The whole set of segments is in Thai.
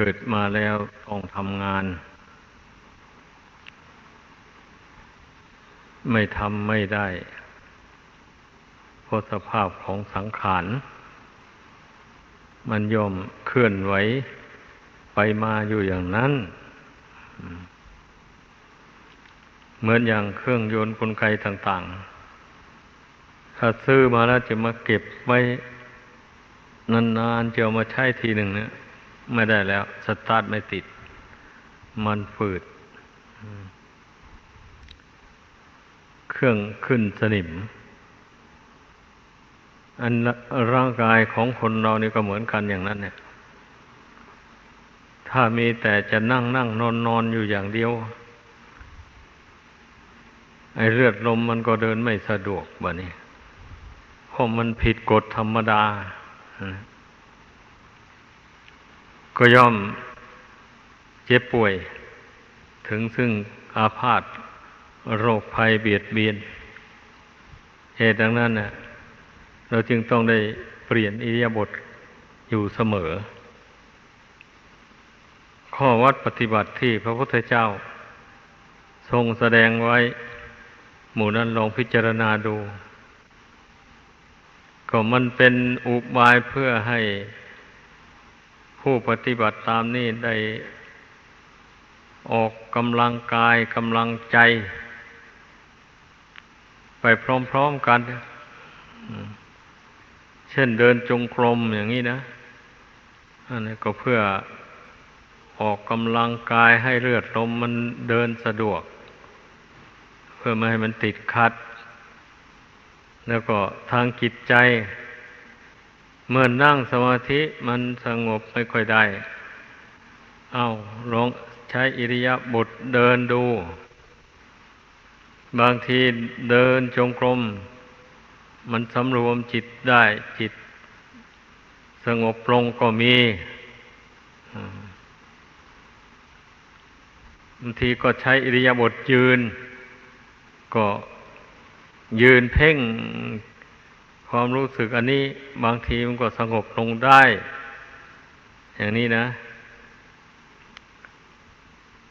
เกิดมาแล้วต้องทำงาน ไม่ทำไม่ได้เพราะสภาพของสังขาร มันย่อมเคลื่อนไหวไปมาอยู่อย่างนั้น เหมือนอย่างเครื่องยนต์กลไกต่าง ๆ ถ้าซื้อมาแล้วจะมาเก็บไว้นานๆจะเอามาใช้ทีหนึ่งเนี่ย ไม่ได้แล้ว สตาร์ทไม่ติด มันฝืด เครื่องขึ้นสนิม อันร่างกายของคนเรานี่ก็เหมือนกันอย่างนั้นเนี่ย ถ้ามีแต่จะนั่งนั่งนอนนอนอยู่อย่างเดียว ไอเลือดลมมันก็เดินไม่สะดวกบ่นี้เพราะมันผิดกฎธรรมดา ก็ย่อมเจ็บป่วย ถึงซึ่งอาพาธโรคภัยเบียดเบียน เหตุดังนั้นน่ะเราจึงต้องได้เปลี่ยนอิริยาบถอยู่เสมอ ข้อวัดปฏิบัติที่พระพุทธเจ้า ทรงแสดงไว้ หมู่นั้นลองพิจารณาดู ก็มันเป็นอุบายเพื่อให้ ผู้ปฏิบัติตามนี้ได้ออกกำลังกายกำลังใจ ไปพร้อมๆกัน เช่นเดินจงกรมอย่างนี้นะอันนี้ก็เพื่อออกกำลังกายให้เลือดลมมันเดินสะดวก เพื่อไม่ให้มันติดขัด แล้วก็ทางจิตใจ เมื่อนั่งสมาธิมันสงบไม่ค่อยได้ เอาลองใช้อิริยาบถเดินดู บางทีเดินจงกรม มันสำรวมจิตได้จิต สงบลงก็มีบางทีก็ใช้อิริยาบถยืน ก็ยืนเพ่ง ความรู้สึกอันนี้บางทีมันก็สงบลงได้ อย่างนี้นะ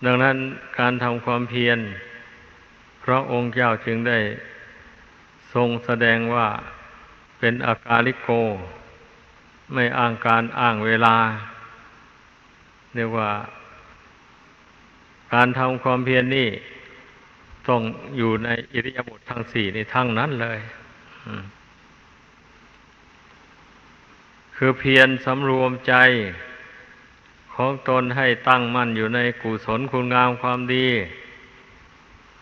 ดังนั้นการทำความเพียรพระองค์เจ้าจึงได้ ทรงแสดงว่าเป็นอากาลิโก ไม่อ้างการอ้างเวลาเรียกว่า การทำความเพียรนนี่ต้องอยู่ในอิริยาบถทั้งสี่ในทั้งนั้นเลย คือเพียรสำรวมใจของตนให้ตั้งมั่นอยู่ในกุศลคุณงามความดี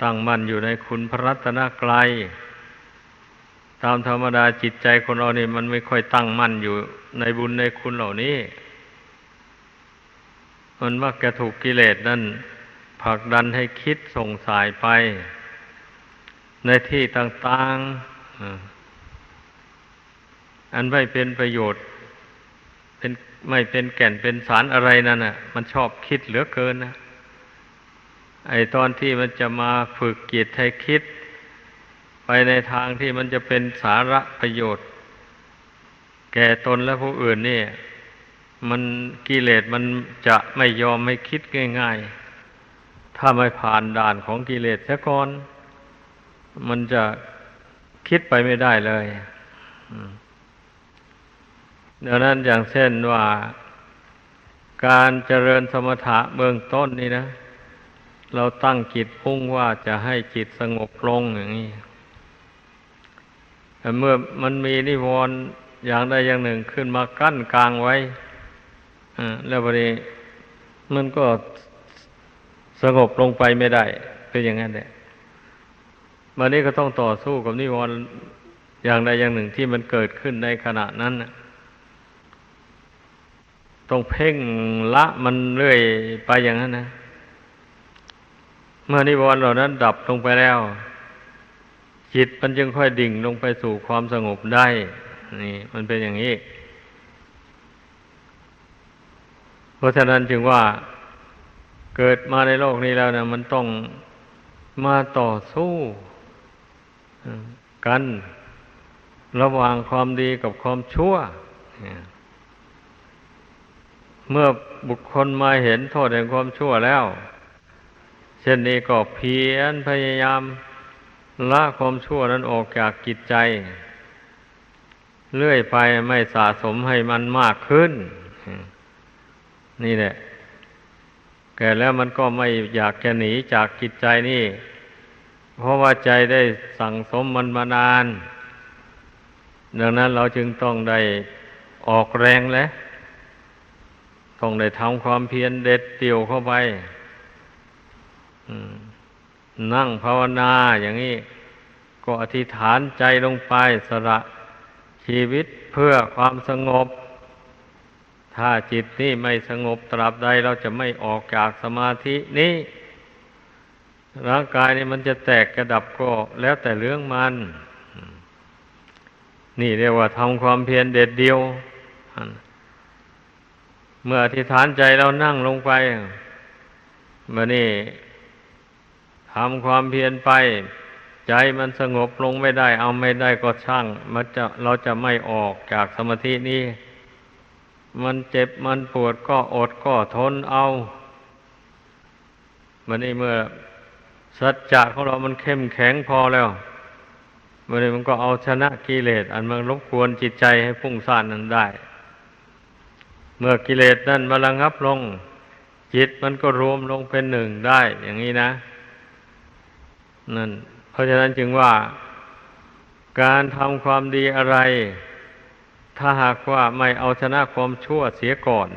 ตั้งมั่นอยู่ในคุณพระรัตนกรัยตามธรรมดาจิตใจคนเราเนี่ยมันไม่ค่อยตั้งมั่นอยู่ในบุญในคุณเหล่านี้ มันมักจะถูกกิเลสนั่นผลักดันให้คิดส่งสายไป ในที่ต่างๆอันไม่เป็นประโยชน์ เป็นไม่เป็นแก่นเป็นสารอะไรนั่นน่ะ มันชอบคิดเหลือเกินนะไอตอนที่มันจะมาฝึกจิตให้คิด ไปในทางที่มันจะเป็นสาระประโยชน์ แก่ตนและผู้อื่นนี่มันกิเลสมันจะไม่ยอมให้คิดง่าย ๆ ถ้าไม่ผ่านด่านของกิเลสเสียก่อน มันจะคิดไปไม่ได้เลย ดังนั้นอย่างเช่นว่าการเจริญสมถะเบื้องต้นนี่นะ เราตั้งจิตพุ่งว่าจะให้จิตสงบลงอย่างนี้แต่เมื่อมันมีนิวรณ์อย่างใดอย่างหนึ่งขึ้นมากั้นกลางไว้แล้วพอดีมันก็สงบลงไปไม่ได้ เป็นอย่างนั้นแหละวันนี้ก็ต้องต่อสู้กับนิวรณ์อย่างใดอย่างหนึ่งที่มันเกิดขึ้นในขณะนั้น ต้องเพ่งละมันเรื่อยไปอย่างนั้นนะ เมื่อนิวรณ์เหล่านั้นดับลงไปแล้ว จิตมันจึงค่อยดิ่งลงไปสู่ความสงบได้ นี่ มันเป็นอย่างนี้ เพราะฉะนั้นจึงว่าเกิดมาในโลกนี้แล้วนะมันต้องมาต่อสู้กัน ระหว่างความดีกับความชั่ว เมื่อบุคคลมาเห็นโทษแห่งความชั่วแล้ว เช่นนี้ก็เพียรพยายามละความชั่วนั้นออกจากกิจใจเรื่อยไปไม่สะสมให้มันมากขึ้น นี่แหละแก่แล้วมันก็ไม่อยากจะหนีจากกิจใจนี่ เพราะว่าใจได้สั่งสมมันมานาน ดังนั้นเราจึงต้องได้ออกแรงแล้ว ต้องได้ทำความเพียรเด็ดเดี่ยวเข้าไปนั่งภาวนาอย่างนี้ ก็อธิษฐานใจลงไปสละชีวิตเพื่อความสงบ ถ้าจิตนี่ไม่สงบตราบใดเราจะไม่ออกจากสมาธินี้ ร่างกายนี่มันจะแตกกระดับก็แล้วแต่เรื่องมัน นี่เรียกว่าทำความเพียรเด็ดเดียว เมื่ออธิษฐานใจเรานั่งลงไปเมื่อนี่ทำความเพียรไป ใจมันสงบลงไม่ได้ เอาไม่ได้ก็ช่างมันจะเราจะไม่ออกจากสมาธินี้ มันเจ็บมันปวดก็อดก็ทนเอามันนี่เมื่อสัจจะของเรามันเข้มแข็งพอแล้วมันนี่มันก็เอาชนะกิเลสอันมันรบกวนจิตใจให้พุ่งซ่านนั้นได้ เมื่อกิเลสนั้นมาระงับลง จิตมันก็รวมลงเป็นหนึ่งได้ อย่างนี้นะนั่นเพราะฉะนั้นจึงว่า การทำความดีอะไร ถ้าหากว่าไม่เอาชนะความชั่วเสียก่อน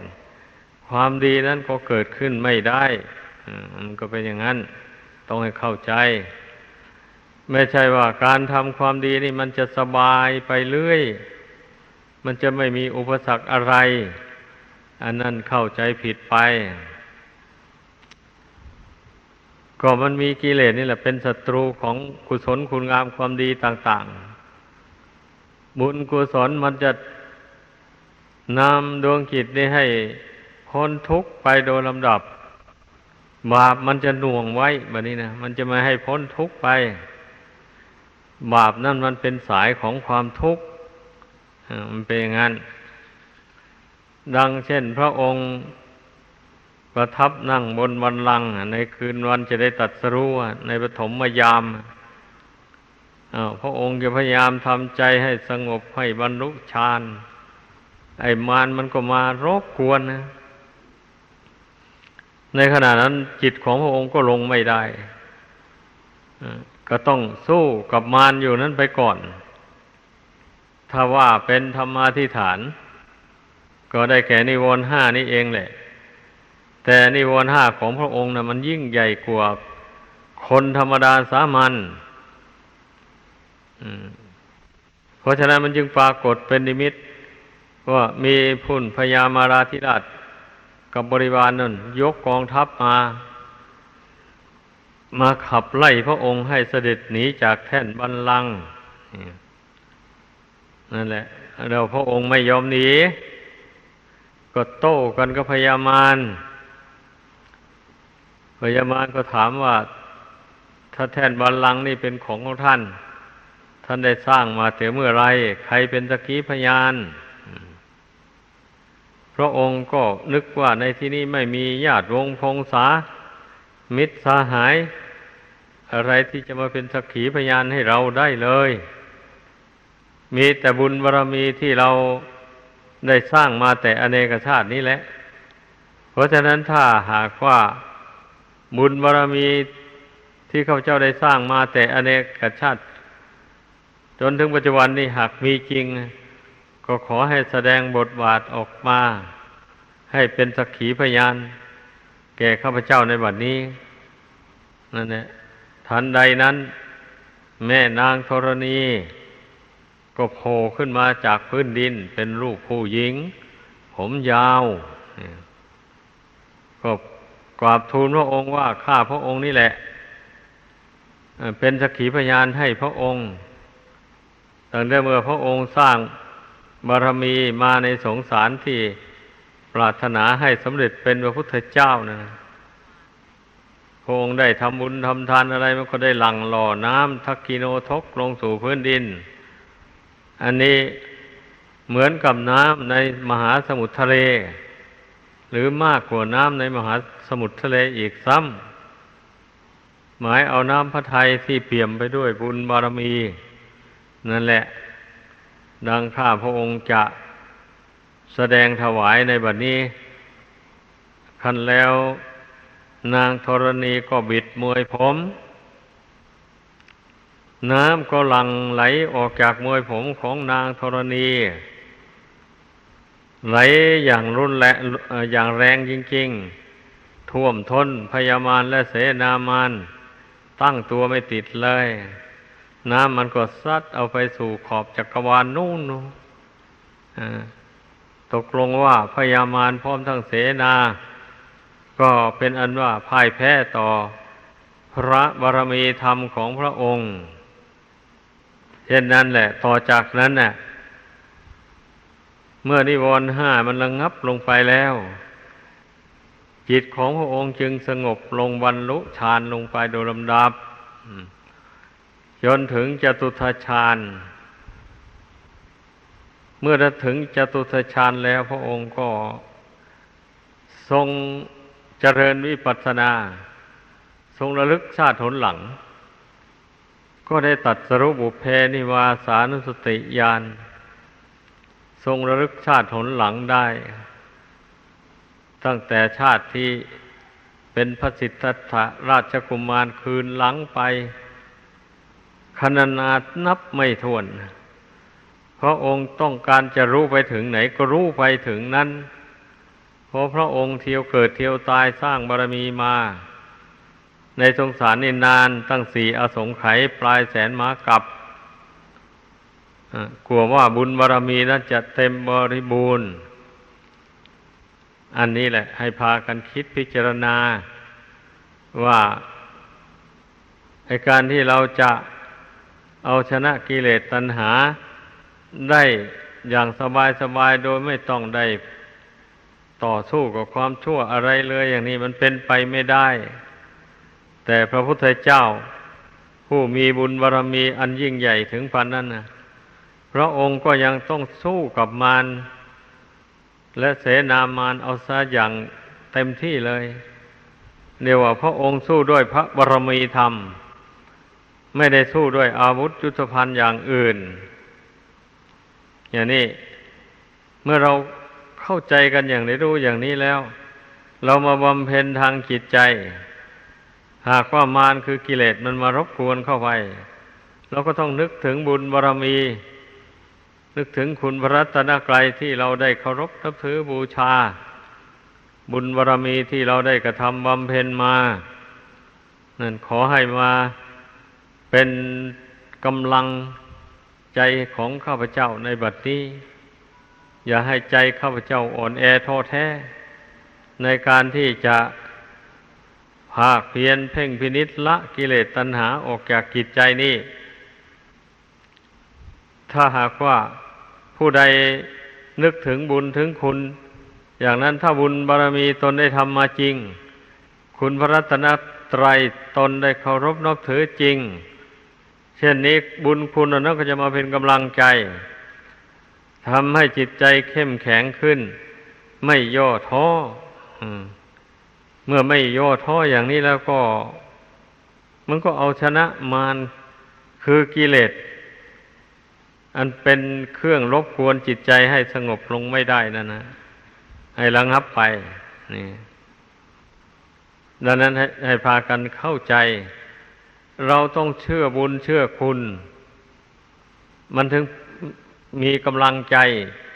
ความดีนั้นก็เกิดขึ้นไม่ได้มันก็เป็นอย่างนั้น ต้องให้เข้าใจ ไม่ใช่ว่าการทำความดีนี่มันจะสบายไปเรื่อย มันจะไม่มีอุปสรรคอะไร อันนั้นเข้าใจผิดไป ก็มันมีกิเลสนี่แหละเป็นศัตรูของกุศลคุณงามความดีต่าง ๆ บุญกุศลมันจะนำดวงจิตนี้ให้พ้นทุกข์ไปโดยลำดับบาปมันจะหน่วงไว้แบบนี้นะมันจะไม่ให้พ้นทุกข์ไป บาปนั่นมันเป็นสายของความทุกข์มันเป็นอย่างนั้น ดังเช่นพระองค์ประทับนั่งบนวันลัง ในคืนวันจะได้ตัดสรู้ในปฐมมยามพระองค์จะพยายามทำใจให้สงบให้บรรลุฌานไอ้มารมันก็มารบกวนนะในขณะนั้นจิตของพระองค์ก็ลงไม่ได้ก็ต้องสู้กับมารอยู่นั้นไปก่อน ถ้าว่าเป็นธรรมาธิฐาน ก็ได้แก่นิวรณ์ห้านี้เองแหละ แต่นิวรณ์ห้าของพระองค์นะ่ะมันยิ่งใหญ่กว่าคนธรรมดาสามัญเพราะฉะนั้นมันจึงปรากฏเป็นนิมิตว่ามีพุ่นพญามาราธิราชกับบริวารนนั่นยกกองทัพมา มาขับไล่พระองค์ให้เสด็จหนีจากแท่นบันลังนั่นแหละเราพระองค์ไม่ยอมหนี ก็โต้กันก็พยามารพญามารก็ถามว่า ถ้าแท่นบัลลังก์นี่เป็นของของท่าน ท่านได้สร้างมาแต่เมื่อไร ใครเป็นสกีพยาน พระองค์ก็นึกว่าในที่นี้ไม่มีญาติวงพงษา มิตรสาหาย อะไรที่จะมาเป็นสักขีพยานให้เราได้เลย มีแต่บุญบารรมีที่เรา ได้สร้างมาแต่อเนกชาตินี้แหละ เพราะฉะนั้นถ้าหากว่าบุญบารรมีที่ข้าพเจ้าได้สร้างมาแต่อเนกชาติ จนถึงปัจจุบันนี้หากมีจริง ก็ขอให้แสดงบทบาทออกมา ให้เป็นสักขีพยาน แก่ข้าพเจ้าในบัดนี้นั่นแหละทันใดนั้น แม่นางธรณี ก็โผล่ขึ้นมาจากพื้นดินเป็นรูปผู้หญิง ผมยาวก็กราบทูลพระองค์ว่าข้าพระองค์นี่แหละ เป็นสักขีพยานให้พระองค์ตั้งแต่เมื่อพระองค์สร้างบารมีมาในสงสารที่ปรารถนาให้สำเร็จเป็นพระพุทธเจ้านะพระองค์ได้ทำบุญทำทานอะไรมันก็ได้หลั่งหล่อน้ำทักกิโนทกลงสู่พื้นดิน อันนี้เหมือนกับน้ำในมหาสมุทรทะเล หรือมากกว่าน้ำในมหาสมุทรทะเลอีกซ้ำหมายเอาน้ำพระทัยที่เปี่ยมไปด้วยบุญบารมี นั่นแหละ ดังข้าพระองค์จะแสดงถวายในบัดนี้ คันแล้วนางธรณีก็บิดมวยผม น้ำก็หลั่งไหลออกจากมวยผมของนางธรณี ไหลอย่างรุนแรงอย่างแรงจริง ๆ ท่วมท้นพยามารและเสนามารตั้งตัวไม่ติดเลย น้ำมันก็ซัดเอาไปสู่ขอบจักรวาลนู่นนู่นตกลงว่าพยามารพร้อมทั้งเสนา ก็เป็นอันว่าพ่ายแพ้ต่อ พระบารมีธรรมของพระองค์ เช่นนั้นแหละ ต่อจากนั้นน่ะ เมื่อนิวรณ์ห้ามันระงงับลงไปแล้ว จิตของพระองค์จึงสงบลงบรรลุฌานลงไปโดยลำดับจนถึงจตุทฌานเมื่อถึงจตุทฌานแล้วพระองค์ก็ทรงเจริญวิปัสสนา ทรงระลึกชาติหนหลัง ก็ได้ตัดสรุปบุเพนิวาสานุสติญาณทรงระลึกชาติหนหลังได้ ตั้งแต่ชาติที่เป็นพระสิทธัตถราชกุมารคืนหลังไปคณนาดนับไม่ถ้วนเพราะองค์ต้องการจะรู้ไปถึงไหนก็รู้ไปถึงนั้น เพราะพระองค์เที่ยวเกิดเที่ยวตายสร้างบารมีมา ในสงสารนี่นานตั้งสี่อสงไขยปลายแสนมากับกลัวว่าบุญบารมีนั้นจะเต็มบริบูรณ์ อันนี้แหละ ให้พากันคิดพิจารณาว่าไอการที่เราจะเอาชนะกิเลสตัณหาได้อย่างสบายสบายโดยไม่ต้องได้ต่อสู้กับความชั่วอะไรเลยอย่างนี้มันเป็นไปไม่ได้ แต่พระพุทธเจ้า ผู้มีบุญบารมีอันยิ่งใหญ่ถึงพันนั้นนะพระองค์ก็ยังต้องสู้กับมารและเสนามารเอาซะอย่างเต็มที่เลยเรียกว่าพระองค์สู้ด้วยพระบารมีธรรม ไม่ได้สู้ด้วยอาวุธยุทธภัณฑ์อย่างอื่น อย่างนี้ เมื่อเราเข้าใจกันอย่างได้รู้อย่างนี้แล้ว เรามาบำเพ็ญทางจิตใจ หากว่ามารคือกิเลสมันมารบกวนเข้าไปเราก็ต้องนึกถึงบุญบารรมี นึกถึงคุณพระรัตนกรัยที่เราได้เคารพนับถือบูชา บุญบารรมีที่เราได้กระทำบำเพ็ญมานั่นขอให้มาเป็นกำลังใจของข้าพเจ้าในบัดนี้ อย่าให้ใจข้าพเจ้าอ่อนแอท้อแท้ ในการที่จะ ภาคเพียรเพ่งพินิษละกิเลสตัณหาออกจากกิจใจนี้ถ้าหากว่าผู้ใดนึกถึงบุญถึงคุณ อย่างนั้นถ้าบุญบารมีตนได้ทำมาจริง คุณพระรัตนตรัยตนได้เคารพนับถือจริง เช่นนี้บุญคุณนั้นก็จะมาเป็นกำลังใจทำให้จิตใจเข้มแข็งขึ้น ไม่ย่อท้ออืม เมื่อไม่ย่อท้ออย่างนี้แล้วก็ มันก็เอาชนะมารคือกิเลสอันเป็นเครื่องรบกวนจิตใจให้สงบลงไม่ได้นั่นนะให้ระงับไปนี่ดังนั้นให้ให้พากันเข้าใจ เราต้องเชื่อบุญเชื่อคุณ มันถึงมีกำลังใจ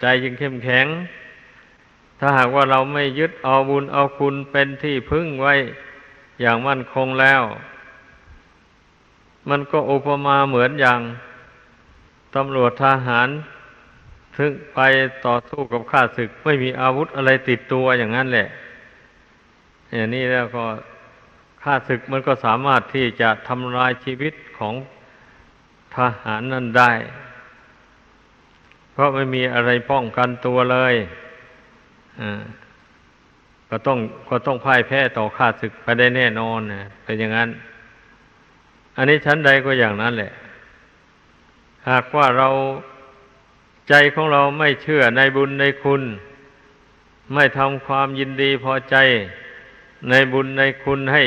ใจจึงเข้มแข็ง ถ้าหากว่าเราไม่ยึดเอาบุญเอาคุณเป็นที่พึ่งไว้อย่างมั่นคงแล้ว มันก็อุปมาเหมือนอย่างตำรวจทหารถึงไปต่อสู้กับข้าศึก ไม่มีอาวุธอะไรติดตัวอย่างนั้นแหละอย่างนี้แล้วก็ข้าศึกมันก็สามารถที่จะทำลายชีวิตของทหารนั้นได้ เพราะไม่มีอะไรป้องกันตัวเลย ก็ต้องก็ต้องพ่ายแพ้ต่อข้าศึกไปได้แน่นอนนะเป็นอย่างนั้น อันนี้ชั้นใดก็อย่างนั้นแหละ หากว่าเราใจของเราไม่เชื่อในบุญในคุณ ไม่ทำความยินดีพอใจในบุญในคุณให้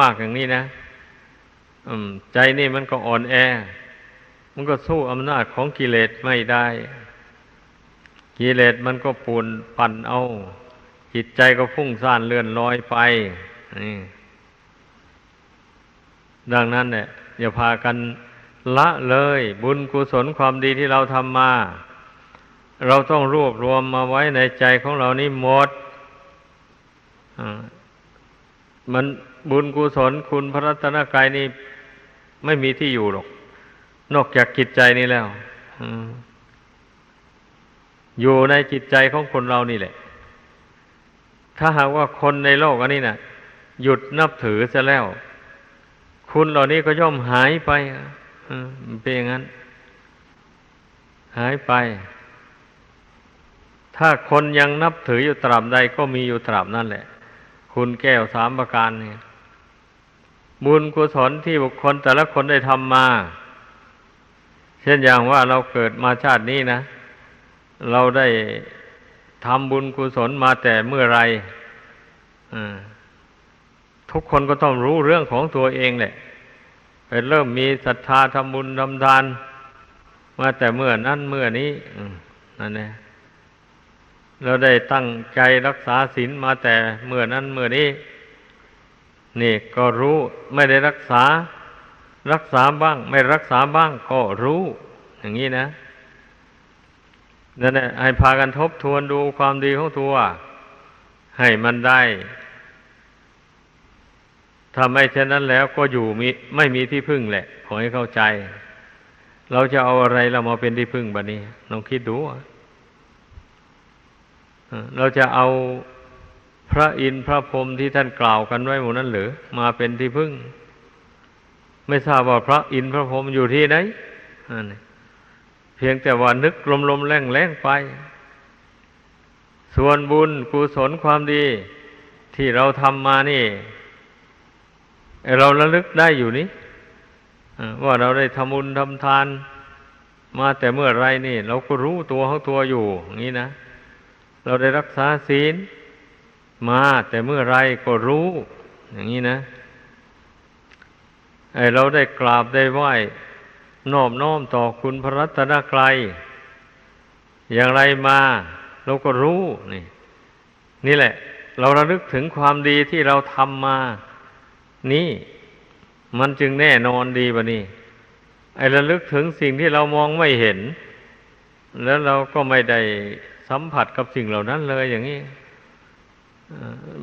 มาก ๆ อย่างนี้นะใจนี่มันก็อ่อนแอ มันก็สู้อำนาจของกิเลสไม่ได้ กิเลสมันก็ปูนปั่นเอา จิตใจก็ฟุ้งซ่านเลื่อนลอยไปนี่ดังนั้นเนี่ยอย่าพากันละเลย บุญกุศลความดีที่เราทำมา เราต้องรวบรวมมาไว้ในใจของเรานี่หมดมันบุญกุศลคุณพระรัตนกายนี่ไม่มีที่อยู่หรอก นอกจากจิตใจนี่แล้ว อ อยู่ในจิตใจของคนเรานี่แหละ ถ้าหากว่าคนในโลกอันนี้นะ่ะ หยุดนับถือซะแล้ว คุณเหล่านี้ก็ย่อมหายไปเป็นอย่างนั้น หายไป ถ้าคนยังนับถืออยู่ตราบใดก็มีอยู่ตราบนั่นแหละ คุณแก้วสามประการเนี่ยบุญกุศลที่บุคคลแต่ละคนได้ทำมา เช่นอย่างว่าเราเกิดมาชาตินี้นะ เราได้ทำบุญกุศลมาแต่เมื่อไรทุกคนก็ต้องรู้เรื่องของตัวเองแหละไปเริ่มมีศรัทธาทำบุญทำทาน มาแต่เมื่อนั้นเมื่อนี้นั่นแหละเราได้ตั้งใจรักษาศีลมาแต่เมื่อนั้นเมื่อนี้ นี่ก็รู้ไม่ได้รักษา รักษาบ้าง ไม่รักษาบ้างก็รู้ อย่างนี้นะ นั่นแหละให้พากันทบทวนดูความดีของตัว ให้มันได้ถ้าไม่เช่นนั้นแล้วก็อยู่มีไม่มีที่พึ่งแหละ ขอให้เข้าใจ เราจะเอาอะไรเรามาเป็นที่พึ่งบัดนี้ลองคิดดูเราจะเอาพระอินทร์พระพรหมที่ท่านกล่าวกันไว้หมดนั้นหรือมาเป็นที่พึ่ง ไม่ทราบว่าพระอินทร์พระพรหมอยู่ที่ไหน เพียงแต่ว่านึกลมๆแรงๆไป ส่วนบุญกุศลความดีที่เราทำมานี่ เราระลึกได้อยู่นี้ว่าเราได้ทำบุญทำทาน มาแต่เมื่อไรนี่ เราก็รู้ตัวของตัวอยู่อย่างนี้นะเราได้รักษาศีล มาแต่เมื่อไรก็รู้ อย่างนี้นะไอเราได้กราบได้ไหว้ นอบน้อมต่อคุณพระรัตนกรัยอย่างไรมาเราก็รู้นี่ นี่แหละ เราระลึกถึงความดีที่เราทำมา นี่ มันจึงแน่นอนดีบะนี่ไอ้ระลึกถึงสิ่งที่เรามองไม่เห็น แล้วเราก็ไม่ได้สัมผัสกับสิ่งเหล่านั้นเลยอย่างนี้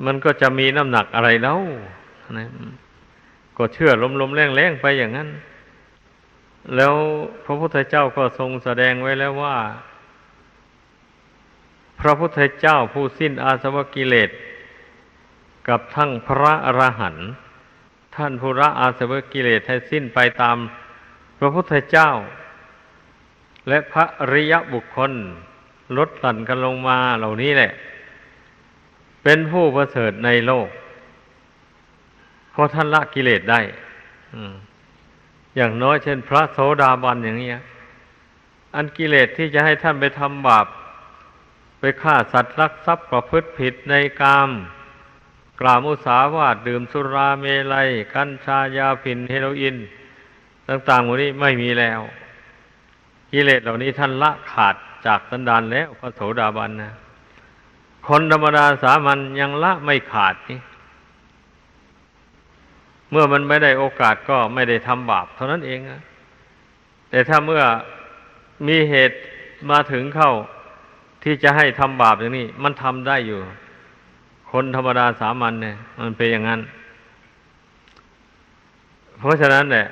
มันก็จะมีน้ำหนักอะไรแล้วก็เชื่อลมๆแรงๆไปอย่างนั้น แล้วพระพุทธเจ้าก็ทรงแสดงไว้แล้วว่า พระพุทธเจ้าผู้สิ้นอาสวะกิเลสกับทั้งพระอรหันต์ท่านผู้ละอาสวะกิเลสให้สิ้นไปตามพระพุทธเจ้า และพระริยบุคคลลดหลั่นกันลงมาเหล่านี้แหละ เป็นผู้ประเสริฐในโลกเพราะท่านละกิเลสได้ อ อย่างน้อยเช่น พระโสดาบันอย่างนี้อันกิเลสที่จะให้ท่านไปทำบาป ไปฆ่าสัตว์รักทรัพย์ประพฤติผิดในกามกล่าวมุสาวาทดื่มสุราเมลัย กัญชายาฝิ่นเฮโรอีนต่างๆหมดนี้ไม่มีแล้ว กิเลสเหล่านี้ท่านละขาดจากสันดานแล้วพระโสดาบันนะคนธรรมดาสามัญยังละไม่ขาดนี่ เมื่อมันไม่ได้โอกาสก็ไม่ได้ทำบาปเท่านั้นเองนะแต่ถ้าเมื่อมีเหตุมาถึงเข้าที่จะให้ทำบาปอย่างนี้ มันทำได้อยู่ คนธรรมดาสามัญเนี่ย มันเป็นอย่างนั้น เพราะฉะนั้นเนี่ย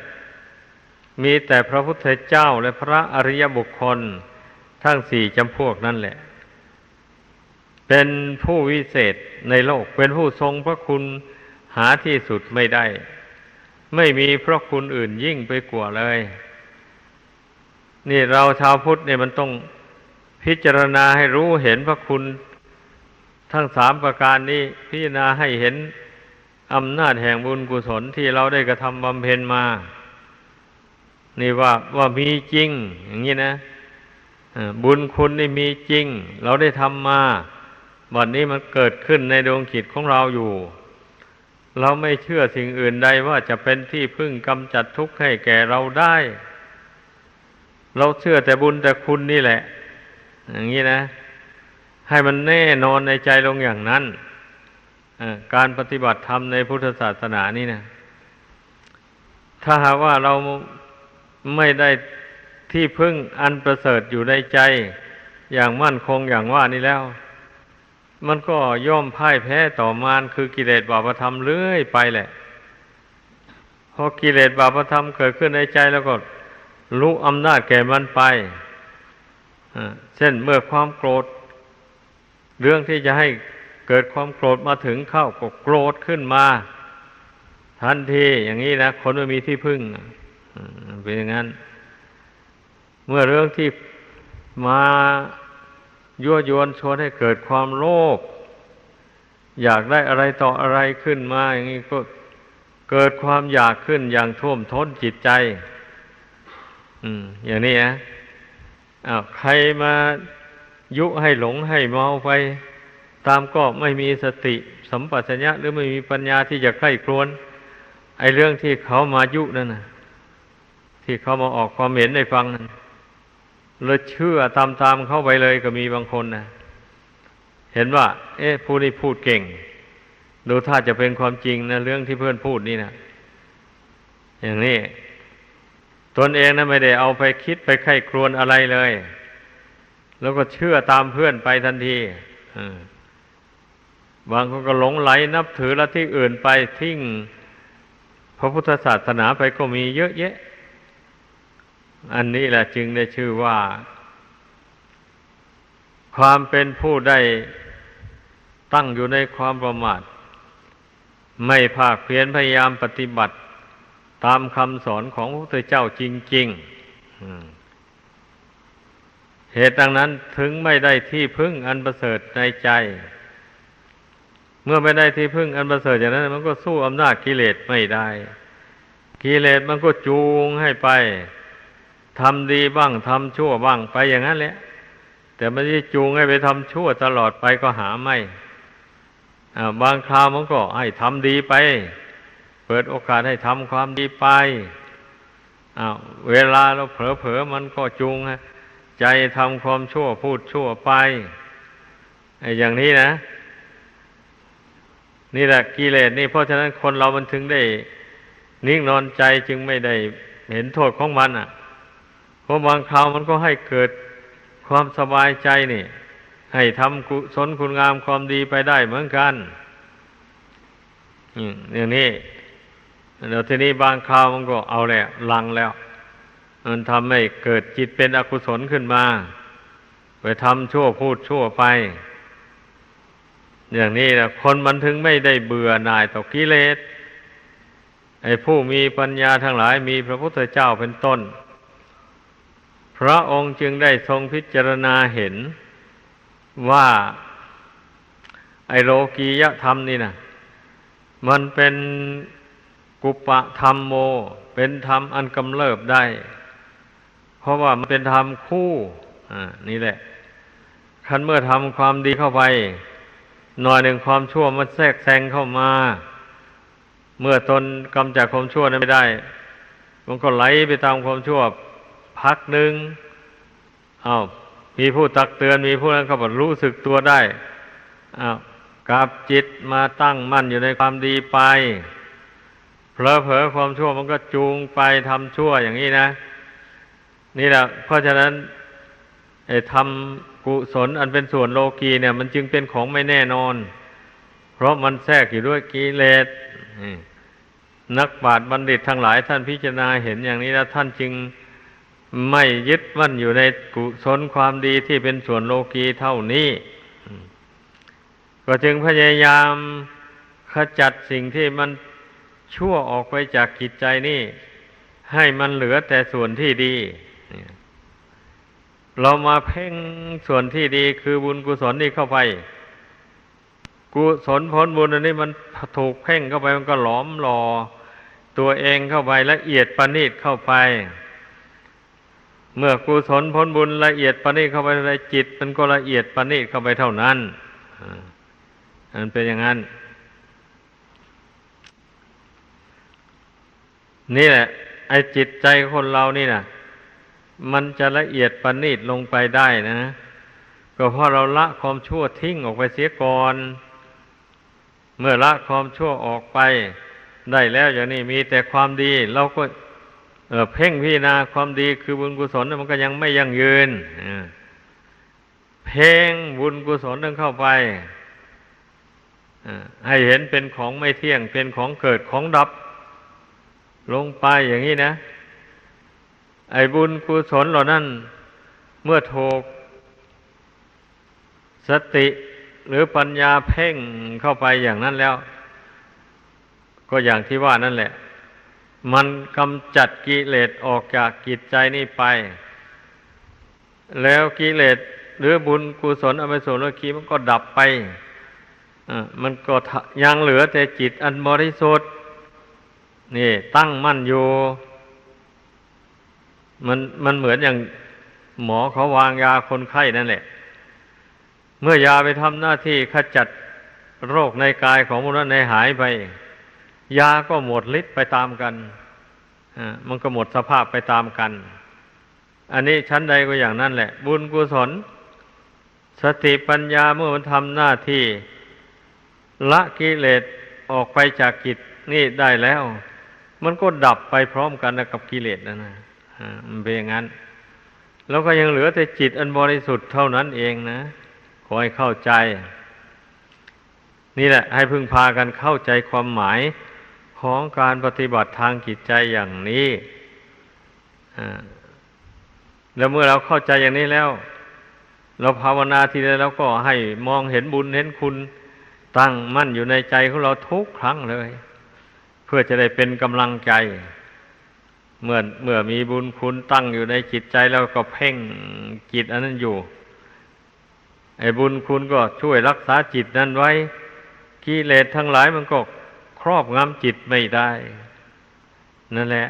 มีแต่พระพุทธเจ้าและพระอริยบุคคลทั้งสี่จำพวกนั่นแหละ เป็นผู้วิเศษในโลก เป็นผู้ทรงพระคุณ หาที่สุดไม่ได้ ไม่มีพระคุณอื่นยิ่งไปกว่าเลย นี่เราชาวพุทธเนี่ยมันต้องพิจารณาให้รู้เห็นพระคุณ ทั้งสามประการนี้ พิจารณาให้เห็นอำนาจแห่งบุญกุศลที่เราได้กระทำบำเพ็ญมา นี่ว่าว่ามีจริง อย่างนี้นะบุญคุณนี่มีจริง เราได้ทำมาบัดนี้มันเกิดขึ้นในดวงจิตของเราอยู่ เราไม่เชื่อสิ่งอื่นใดว่าจะเป็นที่พึ่งกำจัดทุกข์ให้แก่เราได้ เราเชื่อแต่บุญแต่คุณนี่แหละ อย่างนี้นะ ให้มันแน่นอนในใจลงอย่างนั้นการปฏิบัติธรรมในพุทธศาสนานี่นะถ้าหากว่าเราไม่ได้ที่พึ่งอันประเสริฐอยู่ในใจ อย่างมั่นคงอย่างว่านี่แล้ว มันก็ย่อมพ่ายแพ้ต่อมารคือกิเลสบาปธรรมเรื่อยไปแหละ พอกิเลสบาปธรรมเกิดขึ้นในใจแล้วก็รู้อำนาจแก่มันไปเช่นเมื่อความโกรธ เรื่องที่จะให้เกิดความโกรธมาถึงเข้าก็โกรธขึ้นมา ทันทีอย่างนี้นะคนไม่มีที่พึ่งเป็นอย่างนั้น เมื่อเรื่องที่มา ยั่วยวนชวนให้เกิดความโลภอยากได้อะไรต่ออะไรขึ้นมาอย่างนี้ก็เกิดความอยากขึ้นอย่างท่วมท้นจิตใจ อืม อย่างนี้นะอ้าวใครมายุให้หลงให้เมาไป ตามก็ไม่มีสติสัมปชัญญะหรือไม่มีปัญญาที่จะใคร่ครวญไอ้เรื่องที่เขามายุนั่นนะที่เขามาออกความเห็นในฟังนั้น เลยเชื่อตามๆเข้าไปเลยก็มีบางคนนะเห็นว่า เอ๊ะผู้นี้พูดเก่ง ดูถ้าจะเป็นความจริงนะเรื่องที่เพื่อนพูดนี่นะอย่างนี้ตนเองนะไม่ได้เอาไปคิดไปไข้ครวนอะไรเลย แล้วก็เชื่อตามเพื่อนไปทันทีบางคนก็หลงไหลนับถือละที่อื่นไปทิ้งพระพุทธศาสนาไปก็มีเยอะแยะ อันนี้แหละจึงได้ชื่อว่า ความเป็นผู้ได้ตั้งอยู่ในความประมาท ไม่ภาคเพียรพยายามปฏิบัติตามคำสอนของพระพุทธเจ้าจริงๆ เหตุดังนั้นถึงไม่ได้ที่พึ่งอันประเสริฐในใจ เมื่อไม่ได้ที่พึ่งอันประเสริฐอย่างนั้น มันก็สู้อำนาจกิเลสไม่ได้ กิเลสมันก็จูงให้ไป ทำดีบ้างทำชั่วบ้างไปอย่างนั้นแหละแต่ไม่ได้จูงให้ไปทำชั่วตลอดไปก็หาไม่บางคราวมันก็ให้ทำดีไป เปิดโอกาสให้ทำความดีไปเวลาเราเผลอๆมันก็จูงใจทำความชั่วพูดชั่วไปอย่างนี้นะ นี่แหละกิเลสนี่เพราะฉะนั้นคนเรามันถึงได้ นิ่งนอนใจจึงไม่ได้เห็นโทษของมันอะ เพราะบางคราวมันก็ให้เกิดความสบายใจนี่ ให้ทำกุศลคุณงามความดีไปได้เหมือนกันอย่างนี้เดี๋ยวทีนี้บางคราวมันก็เอาแล้วลังแล้ว มันทำให้เกิดจิตเป็นอกุศลขึ้นมา ไปทำชั่วพูดชั่วไป อย่างนี้นะคนมันถึงไม่ได้เบื่อหน่ายต่อกิเลสไอ้ผู้มีปัญญาทั้งหลายมีพระพุทธเจ้าเป็นต้น ระองค์จึงได้ทรงพิจารณาเห็นว่าไอโลกียธรรมนี่นะมันเป็นกุปะธรรมโม เป็นธรรมอันกำเริบได้ เพราะว่ามันเป็นธรรมคู่อ่านี่แหละคันเมื่อทำความดีเข้าไป หน่อยหนึ่งความชั่วมันแทรกแซงเข้ามา เมื่อตนกำจัดความชั่วนั้นไม่ได้ มันก็ไหลไปตามความชั่ว พักหนึ่งอา้าวมีผู้ตักเตือนมีผู้นั้นเขาบอกรู้สึกตัวได้อ้าวกลับจิตมาตั้งมั่นอยู่ในความดีไปเผลอเผลอความชั่วมันก็จูงไปทำชั่วอย่างนี้นะ นี่แหละเพราะฉะนั้นไอ้ทำกุศลอันเป็นส่วนโลกีเนี่ย มันจึงเป็นของไม่แน่นอน เพราะมันแทรกอยู่ด้วยกิเลสนักปราชญ์บัณฑิตทั้งหลายท่านพิจารณาเห็นอย่างนี้แล้วท่านจึง ไม่ยึดมั่นอยู่ในกุศลความดีที่เป็นส่วนโลกีเท่านี้ ก็จึงพยายามขจัดสิ่งที่มันชั่วออกไปจากกิจใจนี่ ให้มันเหลือแต่ส่วนที่ดี เรามาเพ่งส่วนที่ดีคือบุญกุศลนี่เข้าไป กุศลผลบุญอันนี้มันถูกเพ่งเข้าไปมันก็หลอมหลอตัวเองเข้าไปละเอียดประณีตเข้าไป เมื่อกุศลผลบุญละเอียดปณิเข้าไปในจิต มันก็ละเอียดปณิเข้าไปเท่านั้นอันเป็นอย่างนั้น นี่แหละ ไอ้จิตใจคนเรานี่นะมันจะละเอียดประณีตลงไปได้นะ ก็เพราะเราละความชั่วทิ้งออกไปเสียก่อน เมื่อละความชั่วออกไป ได้แล้วอย่างนี้มีแต่ความดีเราก็ เเพ่งพิจารณาความดีคือบุญกุศลมันก็ยังไม่ยั่งยืนเพ่งบุญกุศลนั้นเข้าไปให้เห็นเป็นของไม่เที่ยง เป็นของเกิดของดับ ลงไปอย่างนี้นะ ไอ้บุญกุศลเหล่านั้น เมื่อถูกสติหรือปัญญาเพ่งเข้าไปอย่างนั้นแล้ว ก็อย่างที่ว่านั่นแหละ มันกำจัดกิเลสออกจากจิตใจนี่ไป แล้วกิเลสหรือบุญกุศลอภิสุรคีมันก็ดับไปมันก็ยังเหลือแต่จิตอันบริสุทธิ์นี่ ตั้งมั่นอยู่มันมันเหมือนอย่างหมอเขาวางยาคนไข้นั่นแหละ เมื่อยาไปทำหน้าที่ขจัดโรคในกายของมนุษย์ในหายไป ยาก็หมดฤทธิ์ไปตามกันมันก็หมดสภาพไปตามกัน อันนี้ชั้นใดก็อย่างนั้นแหละ บุญกุศล สติปัญญาเมื่อมันทำหน้าที่ ละกิเลสออกไปจากกิจนี่ได้แล้ว มันก็ดับไปพร้อมกันกับกิเลสนะนะมันเป็นอย่างนั้น แล้วก็ยังเหลือแต่จิตอันบริสุทธิ์เท่านั้นเองนะ ขอให้เข้าใจ นี่แหละ ให้พึ่งพากันเข้าใจความหมาย ของการปฏิบัติทางจิตใจอย่างนี้แล้วเมื่อเราเข้าใจอย่างนี้แล้ว เราภาวนาทีไรเราก็ให้มองเห็นบุญเห็นคุณตั้งมั่นอยู่ในใจของเราทุกครั้งเลย เพื่อจะได้เป็นกำลังใจ เมื่อเมื่อมีบุญคุณตั้งอยู่ในจิตใจแล้วก็เพ่งจิตอันนั้นอยู่ ไอ้บุญคุณก็ช่วยรักษาจิตนั้นไว้กิเลสทั้งหลายมันก็ ครอบงำจิตไม่ได้ นั่นแหละ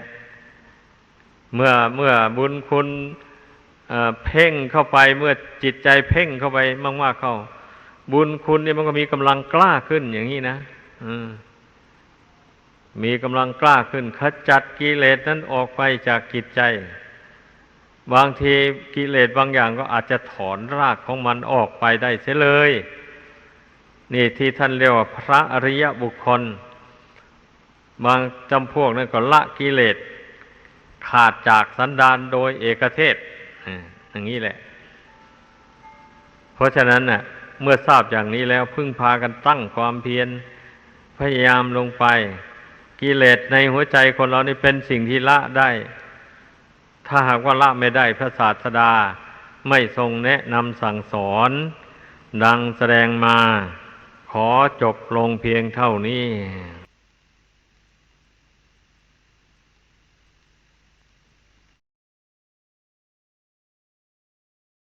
เมื่อเมื่อบุญคุณเพ่งเข้าไปเมื่อจิตใจเพ่งเข้าไปมากๆเข้า บุญคุณนี่มันก็มีกำลังกล้าขึ้นอย่างนี้นะมีกำลังกล้าขึ้นขจัดกิเลสนั้นออกไปจากจิตใจ บางทีกิเลสบางอย่างก็อาจจะถอนรากของมันออกไปได้เสียเลย นี่ที่ท่านเรียกว่าพระอริยบุคคล บางจำพวกนั้นก็ละกิเลสขาดจากสันดานโดยเอกเทศอย่างนี้แหละ เพราะฉะนั้นน่ะ เมื่อทราบอย่างนี้แล้วพึ่งพากันตั้งความเพียรพยายามลงไปกิเลสในหัวใจคนเรานี่เป็นสิ่งที่ละได้ ถ้าหากว่าละไม่ได้พระศาสดาไม่ทรงแนะนำสั่งสอน ดังแสดงมา ขอจบลงเพียงเท่านี้